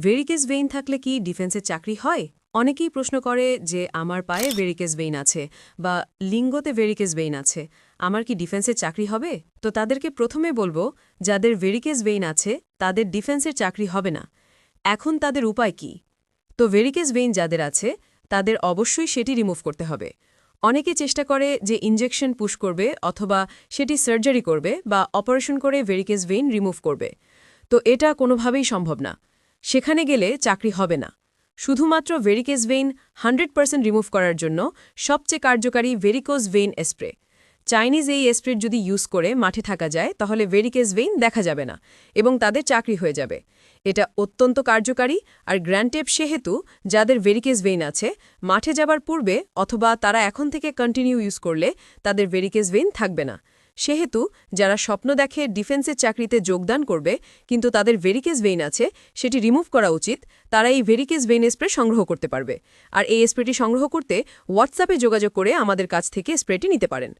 ভেরিকেস vein থাকলে কি ডিফেন্সে চাকরি হয়? অনেকেই প্রশ্ন করে যে, আমার পায়ে ভেরিকেস ভেইন আছে বা লিঙ্গতে ভেরিকেস ভেইন আছে। আমার কি ডিফেন্সে চাকরি হবে? তো তাদেরকে প্রথমে বলব, যাদের ভেরিকেস ভেইন আছে, তাদের ডিফেন্সের চাকরি হবে না। এখন তাদের উপায় কি? তো ভেরিকেস ভেইন যাদের আছে, তাদের অবশ্যই সেটি রিমুভ করতে হবে। অনেকে চেষ্টা করে যে ইনজেকশন পুশ করবে অথবা সেটি সার্জারি করবে বা অপারেশন করে ভেরিকেস ভেইন রিমুভ করবে। তো এটা কোনোভাবেই সম্ভব না। সেখানে গেলে চাকরি হবে না। শুধুমাত্র varicose vein hundred percent remove করার জন্য সবচেয়ে কার্যকারী ভেরিকোজ ভেইন স্প্রে চাইনিজ এই স্প্রে যদি ইউজ করে মাঠে থাকা যায়, তাহলে ভেরিকেস ভেইন দেখা যাবে না এবং তাদের চাকরি হয়ে যাবে। এটা অত্যন্ত কার্যকারী আর গ্র্যান্টেপ সেহেতু যাদের ভেরিকেস ভেইন আছে, মাঠে যাবার পূর্বে অথবা তারা এখন থেকে কন্টিনিউ ইউজ করলে তাদের ভেরিকেস ভেইন থাকবে না। সেহেতু যারা স্বপ্ন দেখে ডিফেন্সের চাকরিতে যোগদান করবে, কিন্তু তাদের ভেরিকেজ ভেইন আছে, সেটি রিমুভ করা উচিত, তারা এই ভেরিকেস ভেইন স্প্রে সংগ্রহ করতে পারবে। আর এই স্প্রেটি সংগ্রহ করতে হোয়াটসঅ্যাপে যোগাযোগ করে আমাদের কাছ থেকে স্প্রেটি নিতে পারেন।